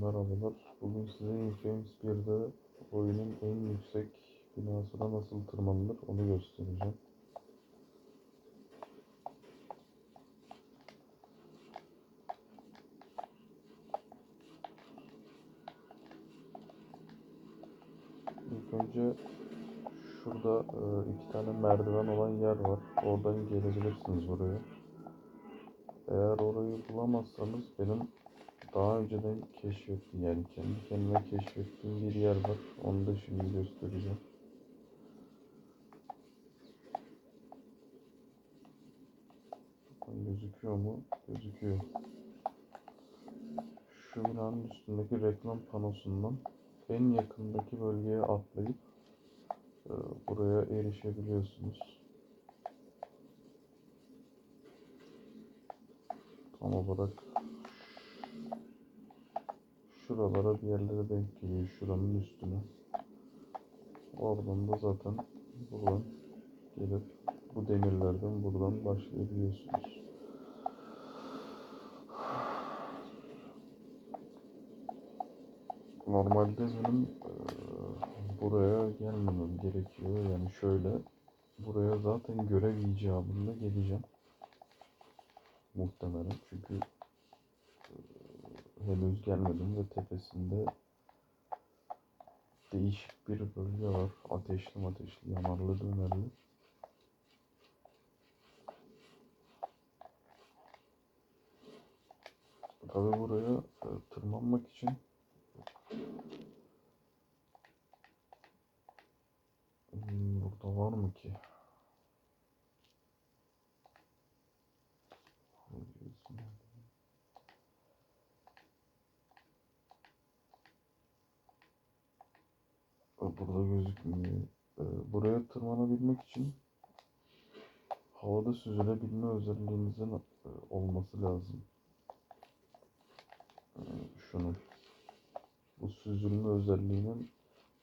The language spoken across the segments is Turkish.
Merhabalar. Bugün size Infamous 1'de oyunun en yüksek binasına nasıl tırmanılır onu göstereceğim. İlk önce şurada e, iki tane merdiven olan yer var. Oradan gelebilirsiniz buraya. Eğer orayı bulamazsanız benim daha önceden keşfettiğim yani kendi kendime keşfettiğim bir yer var. Onu da şimdi göstereceğim. Gözüküyor mu? Gözüküyor. Şu binanın üstündeki reklam panosundan en yakındaki bölgeye atlayıp e, buraya erişebiliyorsunuz. Tam olarak şuralara bir yerlere denk geliyor şuranın üstüne. Oradan da zaten buradan gelip bu demirlerden buradan başlayabiliyorsunuz. Normalde benim eee, buraya gelmemem gerekiyor. Yani şöyle buraya zaten görev icabında geleceğim. Muhtemelen çünkü henüz gelmedim ve tepesinde değişik bir bölge var. Ateşli ateşli, yanarlı dönerli. Tabi buraya e, tırmanmak için Hmm, burada var mı ki? Burada gözükmüyor. Ee, Buraya tırmanabilmek için havada süzülebilme özelliğinizin e, olması lazım. Ee, Şunun. Bu süzülme özelliğinin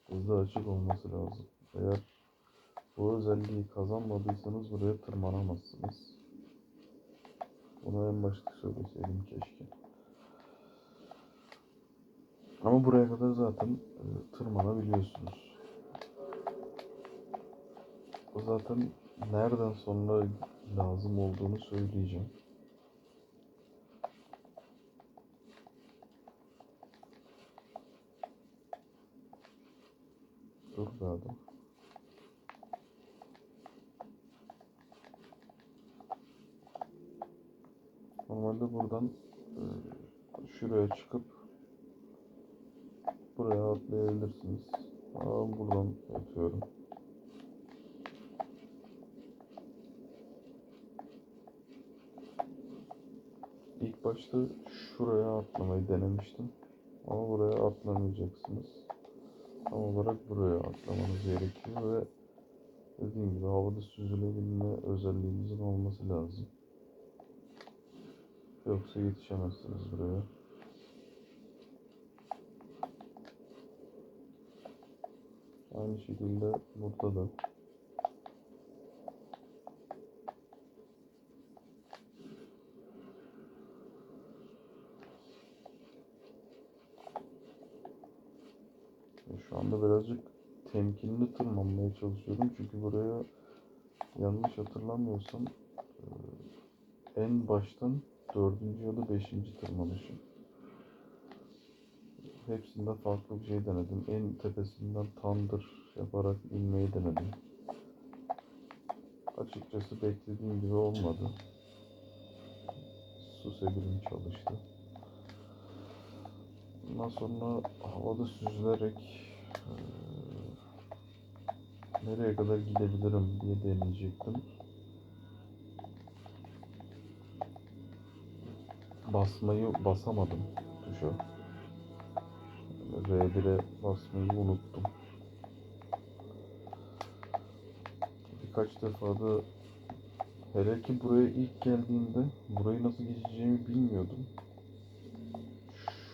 hızlı açık olması lazım. Eğer bu özelliği kazanmadıysanız buraya tırmanamazsınız. Bunu en başta söyleseydim keşke. Ama buraya kadar zaten e, tırmanabiliyorsunuz. O zaten nereden sonra lazım olduğunu söyleyeceğim. Dur be adam. Normalde buradan e, şuraya çıkıp buraya atlayabilirsiniz. Aa, buradan atıyorum. İlk başta şuraya atlamayı denemiştim. Ama buraya atlamayacaksınız. Tam olarak buraya atlamanız gerekiyor ve dediğim gibi havada süzülebilme özelliğinizin olması lazım. Yoksa yetişemezsiniz buraya. Aynı şekilde burada da. Şu anda birazcık temkinli tırmanmaya çalışıyorum çünkü buraya yanlış hatırlamıyorsam e, en baştan dördüncü ya da beşinci tırmanışım. Hepsinde farklı bir şey denedim. En tepesinden tandır yaparak inmeyi denedim. Açıkçası beklediğim gibi olmadı. Su sebirim çalıştı. Ondan sonra havada süzülerek nereye kadar gidebilirim diye deneyecektim. Basmayı basamadım tuşa. R1'e basmayı unuttum. Birkaç defa da hele ki buraya ilk geldiğimde burayı nasıl geçeceğimi bilmiyordum.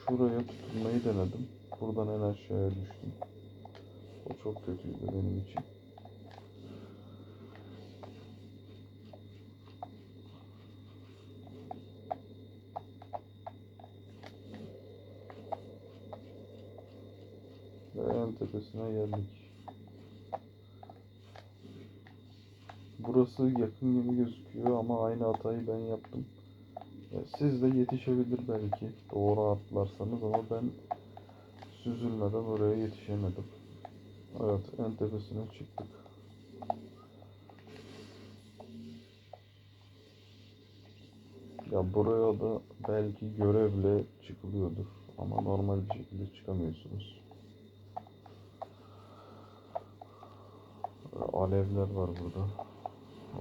Şuraya tutunmayı denedim. Buradan en aşağıya düştüm. O çok kötüydü benim için. Ve en tepesine geldik. Burası yakın gibi gözüküyor ama aynı hatayı ben yaptım. Ya Siz de yetişebilir belki doğru atlarsanız ama ben süzülmeden oraya yetişemedim. Evet en tepesine çıktık. Ya buraya da belki görevle çıkılıyordur ama normal bir şekilde çıkamıyorsunuz. Alevler var burada.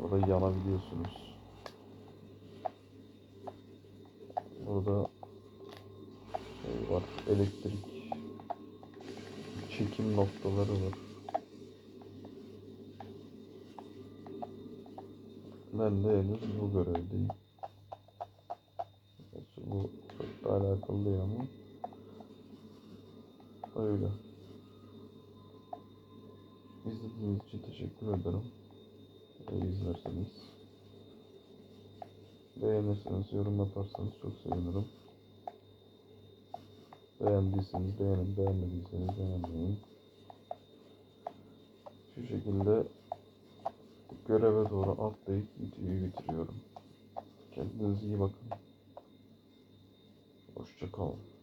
Orada yanabiliyorsunuz. Burada şey var, elektrik çekim noktaları var. Ben de henüz bu görevdeyim. Gerçi bu çok da alakalı değil ama öyle. İzlediğiniz için teşekkür ederim. Ve izlerseniz beğenirseniz, yorum yaparsanız çok sevinirim. Beğendiyseniz beğenin, beğenmediyseniz beğenmeyin. Şu şekilde göreve doğru atlayıp videoyu bitiriyorum. Kendinize iyi bakın. Hoşça kalın.